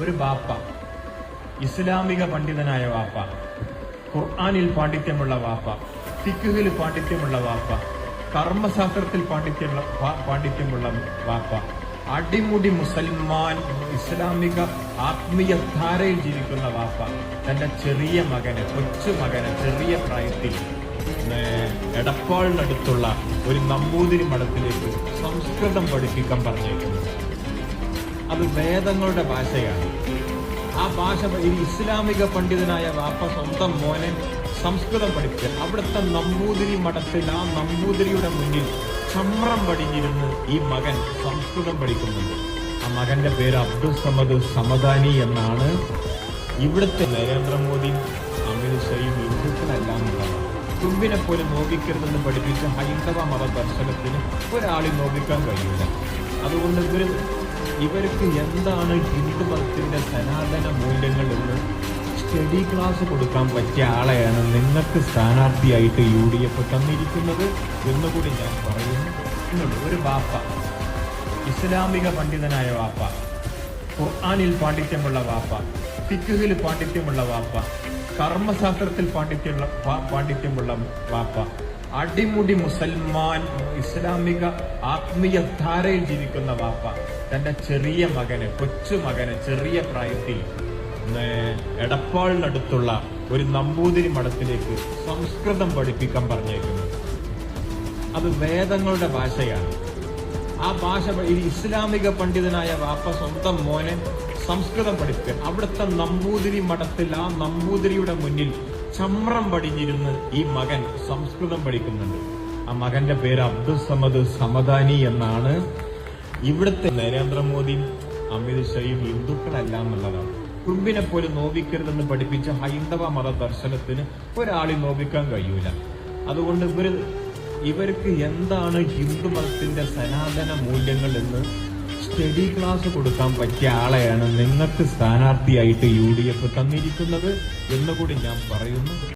ഒരു ബാപ്പ ഇസ്ലാമിക പണ്ഡിതനായ വാപ്പ ഖുർആാനിൽ പാണ്ഡിത്യമുള്ള വാപ്പ ഫിക്കുഹിൽ പാണ്ഡിത്യമുള്ള വാപ്പ കർമ്മശാസ്ത്രത്തിൽ പാണ്ഡിത്യമുള്ള പാണ്ഡിത്യമുള്ള വാപ്പ അടിമുടി മുസൽമാൻ ഇസ്ലാമിക ആത്മീയ ധാരയിൽ ജീവിക്കുന്ന വാപ്പ തന്റെ ചെറിയ മകനെ കൊച്ചു മകനെ ചെറിയ പ്രായത്തിൽ എടപ്പാളിനടുത്തുള്ള ഒരു നമ്പൂതിരി മഠത്തിലേക്ക് സംസ്കൃതം പഠിപ്പിക്കാൻ പറഞ്ഞേക്കുന്നു. അത് വേദങ്ങളുടെ ഭാഷയാണ്. ആ ഭാഷ ഈ ഇസ്ലാമിക പണ്ഡിതനായ വാപ്പ സ്വന്തം മോനെ സംസ്കൃതം പഠിപ്പിച്ചു അവിടുത്തെ നമ്പൂതിരി മഠത്തിൽ ആ നമ്പൂതിരിയുടെ മുന്നിൽ ചമ്രം പടിഞ്ഞിരുന്ന് ഈ മകൻ സംസ്കൃതം പഠിക്കുന്നുണ്ട്. ആ മകന്റെ പേര് അബ്ദുൽ സമദ് സമദാനി എന്നാണ്. ഇവിടുത്തെ നരേന്ദ്രമോദി അമിത് ഷയും ഹിന്ദുക്കളെല്ലാം എന്നുള്ളതാണ് തുമ്പിനെ പോലും നോക്കിക്കരുതെന്ന് പഠിപ്പിച്ച ഹൈന്ദവ മത ദർശനത്തിന് ഒരാളെ നോക്കിക്കാൻ കഴിയില്ല. അതുകൊണ്ട് ഇവർ ഇവർക്ക് എന്താണ് ഹിന്ദു മതത്തിന്റെ സനാതന മൂല്യങ്ങൾ എന്ന് സ്റ്റഡി ക്ലാസ് കൊടുക്കാൻ പറ്റിയ ആളെയാണ് നിങ്ങൾക്ക് സ്ഥാനാർത്ഥിയായിട്ട് യു ഡി എഫ് തന്നിരിക്കുന്നത് എന്നുകൂടി ഞാൻ പറയുന്നു. എന്നുള്ളത് ഒരു വാപ്പ ഇസ്ലാമിക പണ്ഡിതനായ വാപ്പ ഖുർആാനിൽ പാണ്ഡിത്യമുള്ള വാപ്പ ഫിക്കുഹിൽ പാണ്ഡിത്യമുള്ള വാപ്പ കർമ്മശാസ്ത്രത്തിൽ പാണ്ഡിത്യമുള്ള പാണ്ഡിത്യമുള്ള വാപ്പ അടിമുടി മുസൽമാൻ ഇസ്ലാമിക ആത്മീയ ധാരയിൽ ജീവിക്കുന്ന വാപ്പ തന്റെ ചെറിയ മകനെ കൊച്ചു മകനെ ചെറിയ പ്രായത്തിൽ എടപ്പാളിനടുത്തുള്ള ഒരു നമ്പൂതിരി മഠത്തിലേക്ക് സംസ്കൃതം പഠിപ്പിക്കാൻ പറഞ്ഞേക്കുന്നു. അത് വേദങ്ങളുടെ ഭാഷയാണ്. ആ ഭാഷ ഈ ഇസ്ലാമിക പണ്ഡിതനായ വാപ്പ സ്വന്തം മോനെ സംസ്കൃതം പഠിപ്പിക്കുക അവിടുത്തെ നമ്പൂതിരി മഠത്തിൽ ആ നമ്പൂതിരിയുടെ മുന്നിൽ ചമ്രം പടിഞ്ഞിരുന്ന് ഈ മകൻ സംസ്കൃതം പഠിക്കുന്നുണ്ട്. ആ മകന്റെ പേര് അബ്ദുൽ സമദ് സമദാനി എന്നാണ്. ഇവിടുത്തെ നരേന്ദ്രമോദി അമിത് ഷയും ഹിന്ദുക്കളെല്ലാം എന്നുള്ളതാണ്. കുറുമ്പിനെ പോലും നോവിക്കരുതെന്ന് പഠിപ്പിച്ച ഹൈന്ദവ മത ദർശനത്തിന് ഒരാളെ നോവിക്കാൻ കഴിയൂല. അതുകൊണ്ട് ഇവർ ഇവർക്ക് എന്താണ് ഹിന്ദു മതത്തിന്റെ സനാതന മൂല്യങ്ങൾ എന്ന് സ്റ്റഡി ക്ലാസ് കൊടുക്കാൻ പറ്റിയ ആളെയാണ് നിങ്ങൾക്ക് സ്ഥാനാർത്ഥിയായിട്ട് യു ഡി എഫ് തന്നിരിക്കുന്നത് എന്നുകൂടി ഞാൻ പറയുന്നു.